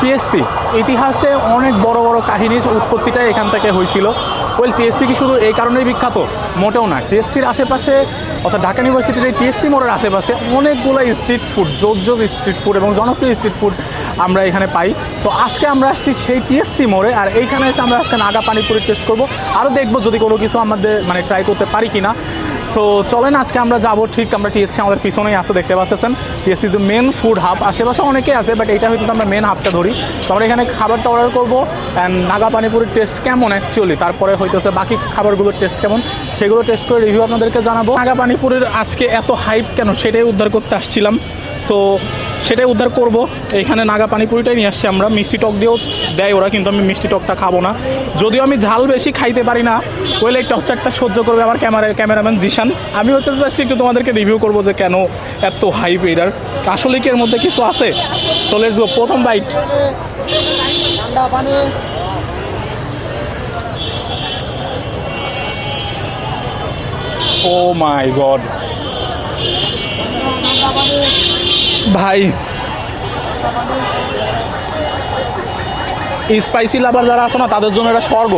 TSC ইতিহাসে অনেক বড় বড় কাহিনীর উৎপত্তিটাই এখান থেকে হয়েছিল। ওয়েল টিএসসি কি শুধু এই কারণেই বিখ্যাত? মোটেও না। টিএসসির আশেপাশে, অর্থাৎ ঢাকা ইউনিভার্সিটির এই টিএসসি মোড়ের আশেপাশে অনেকগুলো স্ট্রিট ফুড জোর জোর স্ট্রিট ফুড এবং জনপ্রিয় স্ট্রিট ফুড আমরা এখানে পাই। তো আজকে আমরা আসছি সেই টিএসসি মোড়ে আর এইখানে এসে আমরা আজকে নাগা পানিপুরি টেস্ট করব। আরও দেখব যদি কোনো কিছু আমাদের মানে ট্রাই করতে পারি কি না সো চলেন, আজকে আমরা যাব ঠিক আমরা টিএসসি আমাদের পিছনেই আছে, দেখতে পাচ্ছেন। টিএসসি যে মেন ফুড হাব আশেপাশে অনেকে আছে বাট এটা হয়তো আমরা মেন হাবটা ধরি। তো আমরা এখানে খাবারটা অর্ডার করব। অ্যান্ড নাগা পানিপুরির টেস্ট কেমন অ্যাকচুয়ালি তারপরে হইতেছে বাকি খাবারগুলোর টেস্ট কেমন? সেগুলো টেস্ট করে রিভিউ আপনাদেরকে জানাব। নাগা পানিপুরের আজকে এত হাইপ কেন, সেটাই উদ্ধার করতে আসছিলাম। সো সেটাই উদ্ধার করব। এইখানে নাগা পানিপুরিটাই নিয়ে আসছি আমরা। মিষ্টি টক দিয়েও দেয় ওরা, কিন্তু আমি মিষ্টি টকটা খাব না। যদিও আমি ঝাল বেশি খাইতে পারি না ওইলে টকচারটা সহ্য করবে আমার ক্যামেরা ক্যামেরাম্যান জিশান। আমি হচ্ছে জাস্ট একটু তোমাদেরকে রিভিউ করব যে কেন এত হাইপ এটার। আসলে কি এর মধ্যে কিছু আছে? সোলের যে প্রথম বাইট ও মাই গড ভাই স্পাইসি লাভার যারা আছে না, তাদের জন্য এটা স্বর্গ।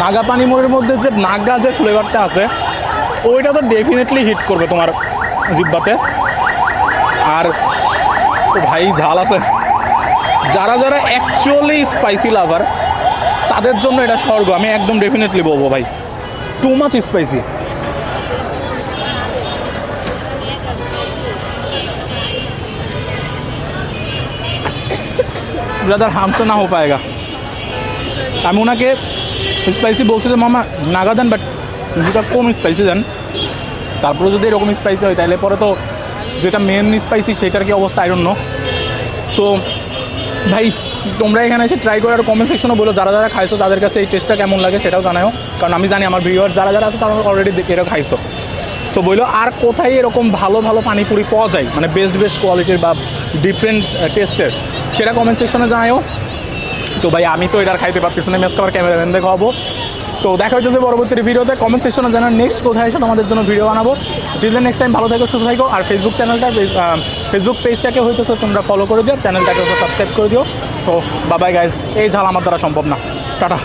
নাগা পানি মোড়ের মধ্যে যে নাগা যে ফ্লেভারটা আছে, ওইটা তো ডেফিনেটলি হিট করবে তোমার জিব্বাতে। আর ভাই, ঝাল আছে। যারা যারা অ্যাকচুয়ালি স্পাইসি লাভার তাদের জন্য এটা স্বর্গ, আমি একদম ডেফিনেটলি বলব ভাই। টু মাচ স্পাইসি ব্রাদার হামসে না হো পাएगा আমি ওনাকে স্পাইসি বলছি যে, মামা, নাগা দেন বাট কিছুটা কম স্পাইসি দেন। তারপরে যদি এরকম স্পাইসি হয় তাহলে পরে তো যেটা মেন স্পাইসি সেটার কি অবস্থা? আই ডোন্ট সো ভাই তোমরা এখানে এসে ট্রাই করার কমেন্ট সেকশনে বলো যারা যারা খাইছো, তাদের কাছে এই টেস্টটা কেমন লাগে সেটাও জানাও কারণ আমি জানি আমার ভিউয়ার যারা যারা আছে তারা অলরেডি এটা খাইছো। সো বলল আর কোথায় এরকম ভালো ভালো পানিপুরি পাওয়া যায়? মানে বেস্ট বেস্ট কোয়ালিটির বা ডিফারেন্ট টেস্টের সেটা কমেন্ট সেকশনে জানাও তো ভাই, আমি তো এটা খাইতে পারতেছি না মেস খাবার ক্যামেরাম্যান দেখে হব তো দেখা হচ্ছে পরবর্তী ভিডিওতে। কমেন্ট সেকশনে জানার নেক্সট কোথায় এসে তোমাদের জন্য ভিডিও বানাবো। টিল নেক্সট টাইম ভালো থাকো, সুস্থ থাকো। আর ফেসবুক চ্যানেলটা ফেসবুক পেজটাকে হইতেছে তোমরা ফলো করে দিও। চ্যানেলটাকে সাবস্ক্রাইব করে দিও। সো বাবাই গাইজ এই ঝাল আমার দ্বারা সম্ভব না। টাটা।